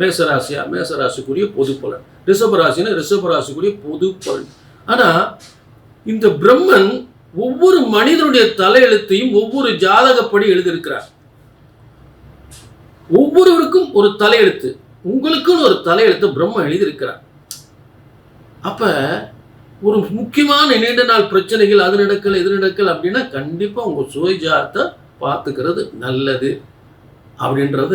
மேசராசியா மேசராசிக்குரிய பொது பலன். ரிஷபராசினா ரிஷபராசிக்குரிய பொது பலன். ஆனா இந்த பிரம்மன் ஒவ்வொரு மனிதனுடைய தலையெழுத்தையும் ஒவ்வொரு ஜாதகப்படி எழுதியிருக்கிறார். ஒவ்வொருவருக்கும் ஒரு தலையெழுத்து உங்களுக்குன்னு ஒரு தலையெழுத்து பிரம்ம எழுதியிருக்கிறார். அப்ப ஒரு முக்கியமான நீண்ட நாள் பிரச்சனைகள் அது நடக்கல இது நடக்கல அப்படின்னா கண்டிப்பா உங்க சுயஜாரத்தை பார்த்துக்கிறது நல்லது. அப்படின்றத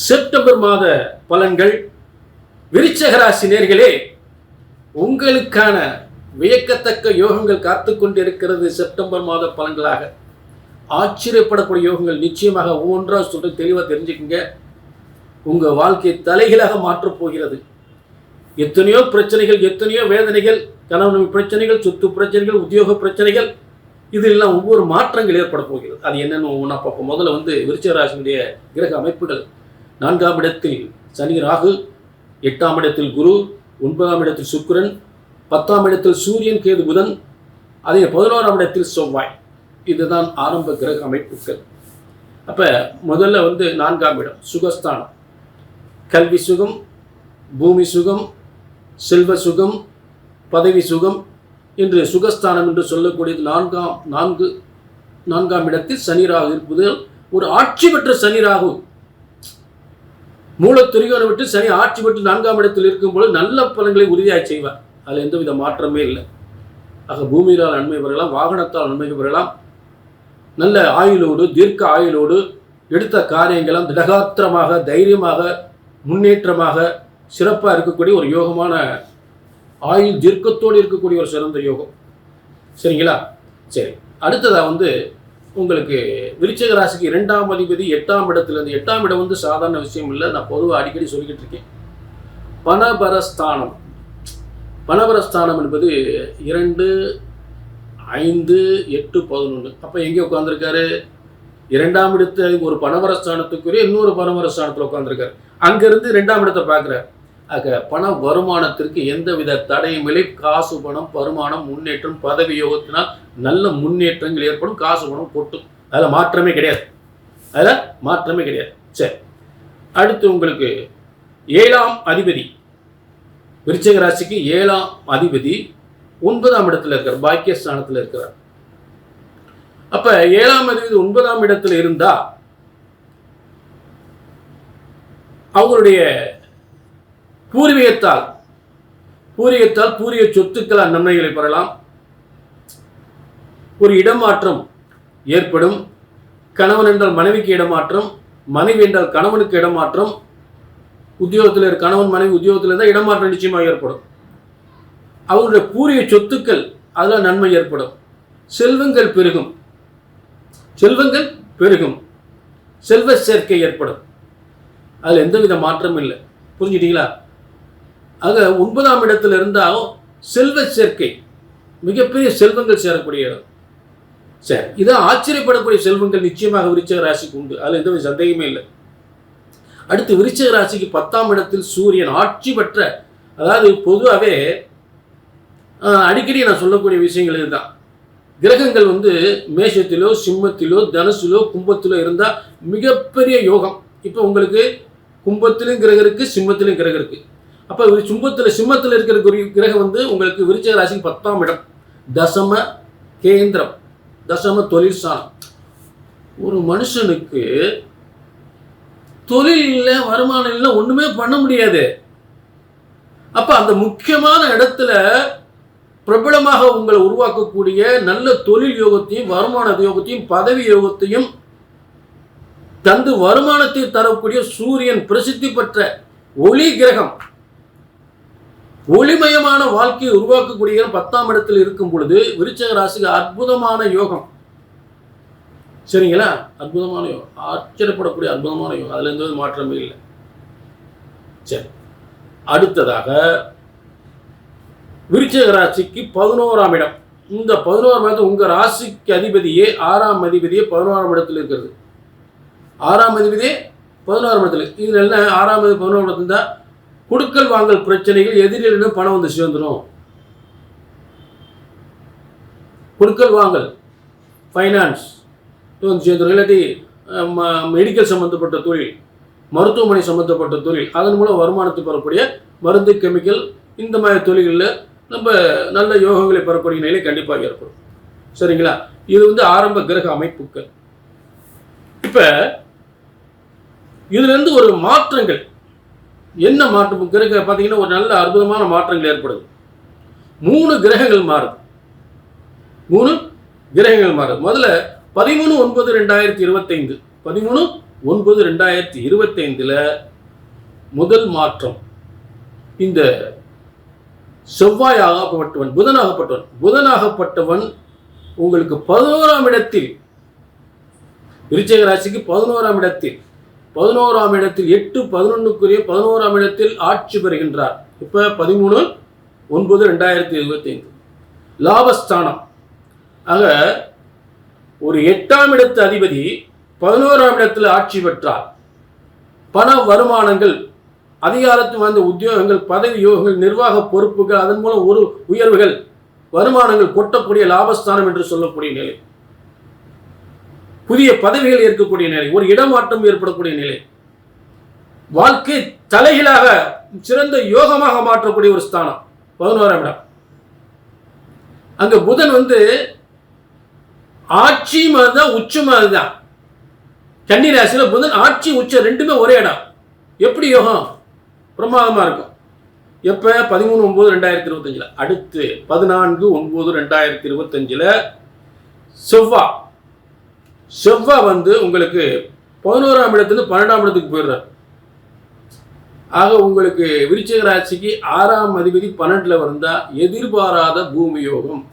செப்டம்பர் மாத பலன்கள் விருச்சகராசி நேர்களே உங்களுக்கான வியக்கத்தக்க யோகங்கள் காத்து கொண்டிருக்கிறது செப்டம்பர் மாத பலன்களாக. ஆச்சரியப்படக்கூடிய யோகங்கள் நிச்சயமாக ஒவ்வொன்றாக சொல்ல தெளிவாக தெரிஞ்சுக்கங்க. உங்கள் வாழ்க்கையை தலைகளாக மாற்றப் போகிறது. எத்தனையோ பிரச்சனைகள் எத்தனையோ வேதனைகள் கணவன் பிரச்சனைகள் சொத்து பிரச்சனைகள் உத்தியோக பிரச்சனைகள் இதெல்லாம் ஒவ்வொரு மாற்றங்கள் ஏற்பட போகிறது. அது என்னென்னு ஒவ்வொன்றா பார்ப்போம். முதல்ல வந்து விருச்சராசினுடைய கிரக அமைப்புகள். நான்காம் இடத்தில் சனி ராகு எட்டாம் இடத்தில் குரு ஒன்பதாம் இடத்தில் சுக்கிரன் பத்தாம் இடத்தில் சூரியன் கேது புதன் அதே பதினோராம் இடத்தில் செவ்வாய். இதுதான் ஆரம்ப கிரக அமைப்புகள். அப்போ முதல்ல வந்து நான்காம் இடம் சுகஸ்தானம். கல்வி சுகம் பூமி சுகம் செல்வ சுகம் பதவி சுகம் என்று சுகஸ்தானம் என்று சொல்லக்கூடியது நான்காம் நான்கு நான்காம் இடத்தில் சனி ராகு இருப்பது ஒரு ஆட்சி பெற்ற சனி ராகு. மூலத்துரியோனை விட்டு சனி ஆட்சி பெற்று நான்காம் இடத்தில் இருக்கும்போது நல்ல பலன்களை உறுதியாக செய்வார். அதில் எந்தவித மாற்றமே இல்லை. ஆக பூமியிலால் நன்மை பெறலாம் வாகனத்தால் நன்மை பெறலாம். நல்ல ஆயுளோடு தீர்க்க ஆயுளோடு எடுத்த காரியங்களும் திடகாத்திரமாக தைரியமாக முன்னேற்றமாக சிறப்பாக இருக்கக்கூடிய ஒரு யோகமான ஆயுள் தீர்க்கத்தோடு இருக்கக்கூடிய ஒரு சிறந்த யோகம். சரிங்களா? சரி. அடுத்ததாக வந்து உங்களுக்கு விருச்சக ராசிக்கு இரண்டாம் அதிபதி எட்டாம் இடத்துல இருந்து எட்டாம் இடம் வந்து சாதாரண விஷயம் இல்லை. நான் பொதுவாக அடிக்கடி சொல்லிக்கிட்டு இருக்கேன். பணபரஸ்தானம். பணபரஸ்தானம் என்பது இரண்டு ஐந்து எட்டு பதினொன்று அப்போ எங்கே உட்காந்துருக்காரு இரண்டாம் இடத்து ஒரு பணவரஸ்தானத்துக்குரிய இன்னொரு பணவரஸ்தானத்தில் உட்காந்துருக்காரு அங்கேருந்து ரெண்டாம் இடத்தை பார்க்குறாரு. ஆக பண வருமானத்திற்கு எந்தவித தடையும் இல்லை. காசு பணம் வருமானம் முன்னேற்றம் பதவி யோகத்தினால் நல்ல முன்னேற்றங்கள் ஏற்படும். காசு பணம் கொட்டும். அதில் மாற்றமே கிடையாது. அதில் மாற்றமே கிடையாது. சரி. அடுத்து உங்களுக்கு ஏழாம் அதிபதி. விருச்சிக ராசிக்கு ஏழாம் அதிபதி ஒன்பதாம் இடத்துல இருக்கிறார் பாக்கியஸ்தானத்தில் இருக்கிறார் அப்ப ஏழாம் அதிபதி ஒன்பதாம் இடத்துல இருந்தா அவங்களுடைய பூர்வீகத்தால். பூர்வீகத்தால் பூர்வீக சொத்துக்களால் நன்மைகளை பெறலாம். ஒரு இடமாற்றம் ஏற்படும். கணவன் என்றால் மனைவிக்கு இடமாற்றம் மனைவி என்றால் கணவனுக்கு இடமாற்றம். உத்தியோகத்தில் கணவன் மனைவி உத்தியோகத்தில் இருந்தால் இடமாற்றம் நிச்சயமாக ஏற்படும். அவருடைய பூரிய சொத்துக்கள் அதில் நன்மை ஏற்படும். செல்வங்கள் பெருகும். செல்வங்கள் பெருகும். செல்வ சேர்க்கை ஏற்படும். அதில் எந்தவித மாற்றமும் இல்லை. புரிஞ்சுட்டீங்களா? ஆக ஒன்பதாம் இடத்துல இருந்தால் செல்வ சேர்க்கை மிகப்பெரிய செல்வங்கள் சேரக்கூடிய இடம். சரி இதான் ஆச்சரியப்படக்கூடிய செல்வங்கள் நிச்சயமாக விருச்சக ராசிக்கு உண்டு. அதில் எந்த சந்தேகமே இல்லை. அடுத்து விருச்சக ராசிக்கு பத்தாம் இடத்தில் சூரியன் ஆட்சி பெற்ற அதாவது பொதுவாகவே அடிக்கடி நான் சொல்லக்கூடிய விஷயங்கள் இதுதான். கிரகங்கள் வந்து மேஷத்திலோ சிம்மத்திலோ தனுசிலோ கும்பத்திலோ இருந்தால் மிகப்பெரிய யோகம். இப்போ உங்களுக்கு கும்பத்திலும் கிரகம் இருக்குது சிம்மத்திலும் கிரகம் இருக்குது அப்போ சும்பத்தில் சிம்மத்தில் இருக்கிற கிரகம் வந்து உங்களுக்கு விருச்சக ராசிக்கு பத்தாம் இடம். தசம கேந்திரம் தசம தொழில் ஸ்தானம் ஒரு மனுஷனுக்கு தொழில் இல்லை வருமானம் இல்லை ஒன்றுமே பண்ண முடியாது. அப்போ அந்த முக்கியமான இடத்துல பிரபலமாக உங்களை உருவாக்கக்கூடிய நல்ல தொழில் யோகத்தையும் வருமான யோகத்தையும் பதவி யோகத்தையும் தந்து வருமானத்தை தரக்கூடிய சூரியன் பிரசித்தி பெற்ற ஒளி கிரகம். ஒளிமயமான வாழ்க்கையை உருவாக்கக்கூடிய பத்தாம் இடத்தில் இருக்கும் பொழுது விருச்சக ராசிக்கு அற்புதமான யோகம். சரிங்களா? அற்புதமான யோகம். ஆச்சரியப்படக்கூடிய அற்புதமான யோகம். அதுல எந்த மாற்றமே இல்லை. சரி. அடுத்ததாக விருச்சக ராசிக்கு பதினோராம் இடம். இந்த பதினோராம் இடத்துல உங்க ராசிக்கு அதிபதியே ஆறாம் அதிபதியே பதினோராம் இடத்தில் இருக்கிறது. ஆறாம் அதிபதியே பதினோராம் இடத்துல. இதில் என்ன? ஆறாம் பதினோராம் இடத்துல தான் கொடுக்கல் வாங்கல் பிரச்சனைகள் எதிரிலிருந்து பணம் வந்து சேர்ந்துடும் கொடுக்கல் வாங்கல் ஃபைனான்ஸ் வந்து சேர்ந்துடும் இல்லாட்டி மெடிக்கல் சம்மந்தப்பட்ட தொழில் மருத்துவமனை சம்மந்தப்பட்ட தொழில் அதன் மூலம் வருமானத்தை பெறக்கூடிய மருந்து கெமிக்கல் இந்த மாதிரி தொழில்களில் நம்ம நல்ல யோகங்களை பெறக்கூடிய நிலை கண்டிப்பாக ஏற்படும். சரிங்களா? இது வந்து ஆரம்ப கிரக அமைப்புகள். இப்போ இதுலேருந்து ஒரு மாற்றங்கள் என்ன மாற்றம்? கிரக பார்த்தீங்கன்னா ஒரு நல்ல அற்புதமான மாற்றங்கள் ஏற்படுது. மூணு கிரகங்கள் மாறுது. மூணு கிரகங்கள் மாறுது. முதல்ல பதிமூணு ஒன்பது ரெண்டாயிரத்தி இருபத்தைந்து. பதிமூணு ஒன்பது ரெண்டாயிரத்தி இருபத்தைந்தில் முதல் மாற்றம். இந்த செவ்வாய் ஆகப்பட்டவன் புதனாகப்பட்டவன் புதனாகப்பட்டவன் உங்களுக்கு பதினோராம் இடத்தில். விருச்சக ராசிக்கு பதினோராம் இடத்தில். பதினோராம் இடத்தில் எட்டு பதினொன்னுக்குரிய பதினோராம் இடத்தில் ஆட்சி பெறுகின்றார். இப்போ பதிமூணு ஒன்பது ரெண்டாயிரத்தி இருபத்தைந்து. லாபஸ்தானம். ஆக ஒரு எட்டாம் இடத்து அதிபதி பதினோராம் இடத்தில் ஆட்சி பெற்றார். பண வருமானங்கள் அதிகாரத்து வந்த உத்தியோகங்கள் பதவி யோகங்கள் நிர்வாக பொறுப்புகள் அதன் மூலம் ஒரு உயர்வுகள் வருமானங்கள் கொட்டக்கூடிய லாபஸ்தானம் என்று சொல்லக்கூடிய நிலை. புதிய பதவிகள் ஏற்கக்கூடிய நிலை ஒரு இடமாற்றம் ஏற்படக்கூடிய நிலை. வாழ்க்கை தலைகீழாக சிறந்த யோகமாக மாற்றக்கூடிய ஒரு ஸ்தானம் பதினோராம் இடம். அங்க புதன் வந்து ஆட்சி மாதிரிதான் தான் உச்ச கன்னி தான் புதன் ஆட்சி உச்சம் ரெண்டுமே ஒரே இடம். எப்படி யோகம்? பிரமாதமா இருக்கும். எப்ப? பதிமூணு ஒன்பது ரெண்டாயிரத்தி இருபத்தஞ்சில். அடுத்து பதினான்கு ஒன்பது ரெண்டாயிரத்தி இருபத்தஞ்சில் செவ்வா. செவ்வா வந்து உங்களுக்கு பதினோராம் இடத்துல பன்னெண்டாம் இடத்துக்கு போயிடுறார். ஆக உங்களுக்கு விருச்சிக ராசிக்கு ஆறாம் அதிபதி பன்னெண்டுல வந்தா எதிர்பாராத பூமி யோகம்.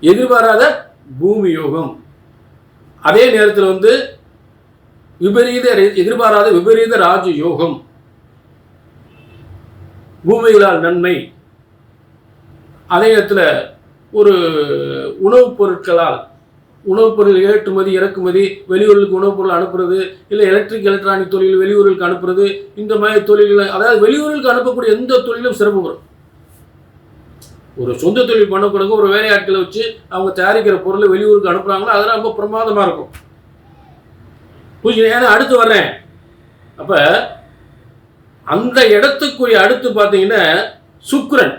எதிர்பாராத பூமி யோகம். அதே நேரத்தில் வந்து விபரீத எதிர்பாராத விபரீத ராஜ யோகம். பூமிகளால் நன்மை. அதே நேரத்தில் ஒரு உணவுப் பொருட்களால் உணவுப் பொருள் ஏற்றுமதி இறக்குமதி வெளியூர்களுக்கு உணவுப் பொருள் அனுப்புறது இல்லை எலக்ட்ரிக் எலக்ட்ரானிக் தொழில் வெளியூர்களுக்கு அனுப்புறது இந்த மாதிரி தொழில்களை அதாவது வெளியூர்களுக்கு அனுப்பக்கூடிய எந்த தொழிலும் சிறப்பு வரும் ஒரு சொந்த தொழில் பண்ணக்கூடாது ஒரு வேலையாட்களை வச்சு அவங்க தயாரிக்கிற பொருளை வெளியூருக்கு அனுப்புறாங்கன்னா அதெல்லாம் ரொம்ப பிரமாதமாக இருக்கும். புரிஞ்சுங்க ஏன்னா அடுத்து வர்றேன். அப்போ அந்த இடத்துக்குரிய அடுத்து பார்த்தீங்கன்னா சுக்கரன்.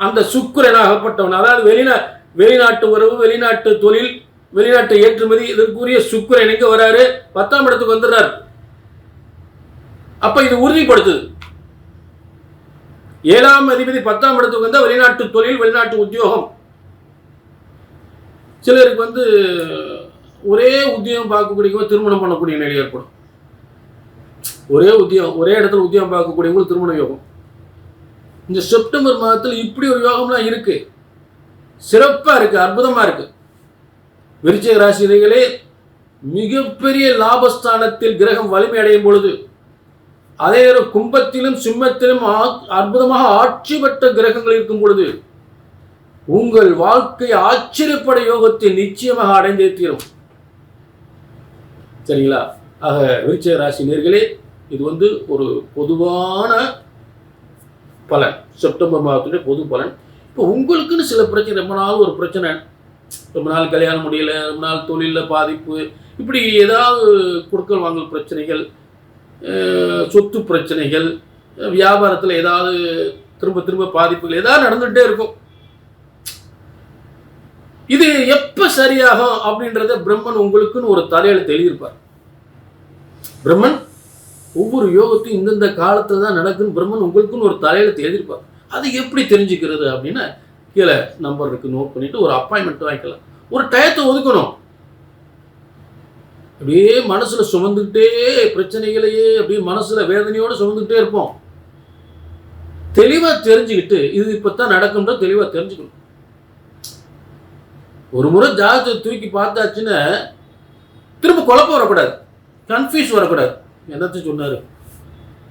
அந்த சுக்கிரனாகப்பட்டவன் அதாவது வெளியில் வெளிநாட்டு உறவு வெளிநாட்டு தொழில் வெளிநாட்டு ஏற்றுமதி இதற்குரிய சுக்கிரன் எங்க வராரு. பத்தாம் இடத்துக்கு வந்துடுறாரு. அப்ப இது உறுதிப்படுத்துது. ஏழாம் அதிபதி பத்தாம் இடத்துக்கு வந்தால் வெளிநாட்டு தொழில் வெளிநாட்டு உத்தியோகம். சிலருக்கு வந்து ஒரே உத்தியோகம் பார்க்கக்கூடியவங்க திருமணம் பண்ணக்கூடிய நிலை ஏற்படும். ஒரே உத்தியோகம் ஒரே இடத்துல உத்தியோகம் பார்க்கக்கூடியவங்களுக்கு திருமண யோகம். இந்த செப்டம்பர் மாதத்தில் இப்படி ஒரு யோகம்லாம் இருக்கு. சிறப்பாக இருக்கு அற்புதமா இருக்கு. விருச்சிக ராசினிகளே மிகப்பெரிய லாபஸ்தானத்தில் கிரகம் வலிமை அடையும் பொழுது அதே நேரம் கும்பத்திலும் சிம்மத்திலும் அற்புதமாக ஆட்சி பெற்ற கிரகங்கள் இருக்கும் பொழுது உங்கள் வாழ்க்கை ஆச்சரியப்பட யோகத்தை நிச்சயமாக அடைந்தே தீரும். சரிங்களா? ஆக விருச்சிக ராசி நேர்களே இது வந்து ஒரு பொதுவான பலன். செப்டம்பர் மாதத்துடைய பொது பலன். இப்போ உங்களுக்குன்னு சில பிரச்சனை ரொம்ப நாள் ஒரு பிரச்சனை. ரொம்ப நாள் கல்யாணம் முடியல ரொம்ப நாள் தொழிலில் பாதிப்பு. இப்படி ஏதாவது கொடுக்கல் வாங்கல் பிரச்சனைகள் சொத்து பிரச்சனைகள் வியாபாரத்தில் ஏதாவது திரும்ப திரும்ப பாதிப்புகள் ஏதாவது நடந்துகிட்டே இருக்கும். இது எப்போ சரியாகும் அப்படின்றத பிரம்மன் உங்களுக்குன்னு ஒரு தலையெழுத்து எழுதியிருப்பார் பிரம்மன் ஒவ்வொரு யோகத்தையும் இந்தந்த காலத்தில் தான் நடக்குன்னு பிரம்மன் உங்களுக்குன்னு ஒரு தலையெழுத்து எழுதியிருப்பார் அது எப்படி தெரிஞ்சுக்கிறது அப்படின்னா கீழே நம்பர் இருக்கு நோட் பண்ணிட்டு ஒரு அப்பாயின்மெண்ட் வாங்கிக்கலாம். ஒரு டயத்தை ஒதுக்கணும். அப்படியே மனசுல சுமந்துக்கிட்டே பிரச்சனைகளையே அப்படியே மனசுல வேதனையோட சுமந்துக்கிட்டே இருப்போம். தெளிவா தெரிஞ்சுக்கிட்டு இது இப்பதான் நடக்கும்ன்ற தெளிவா தெரிஞ்சுக்கணும். ஒரு முறை ஜாதகத்தை தூக்கி பார்த்தாச்சுன்னா திரும்ப குழப்பம் வரக்கூடாது. கன்ஃபியூஸ் வரக்கூடாது. என்னத்தையும் சொன்னாரு?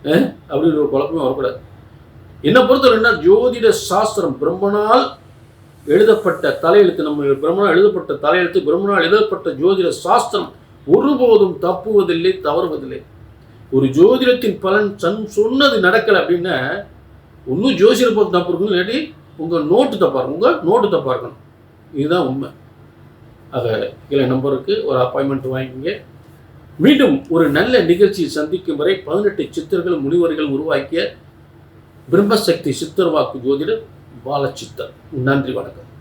அஹ்? அப்படின்னு ஒரு குழப்பமே வரக்கூடாது. என்னை பொறுத்தவரை என்ன ஜோதிட சாஸ்திரம் பிரம்மனால் எழுதப்பட்ட தலையெழுத்து நம்ம பிரம்மனால் எழுதப்பட்ட தலையெழுத்து பிரம்மனால் எழுதப்பட்ட ஜோதிட சாஸ்திரம் ஒருபோதும் தப்புவதில்லை தவறுவதில்லை. ஒரு ஜோதிடத்தின் பலன் சன் சொன்னது நடக்கலை அப்படின்னா ஒன்றும் ஜோசியர் பார்த்து தப்பு இருக்கணும் இல்லாட்டி உங்கள் நோட்டு தப்பாக இருக்கும் உங்கள் நோட்டு தப்பாக இருக்கணும். இதுதான் உண்மை. ஆக கீழே நம்பருக்கு ஒரு அப்பாயின்மெண்ட் வாங்கிக்கங்க. மீண்டும் ஒரு நல்ல நிகழ்ச்சியை சந்திக்கும் வரை பதினெட்டு சித்தர்கள் முனிவர்கள் உருவாக்கிய பிரம்மசக்தி சித்தர்வாக்கு ஜோதிடர் பாலச்சித்தர். நன்றி வணக்கம்.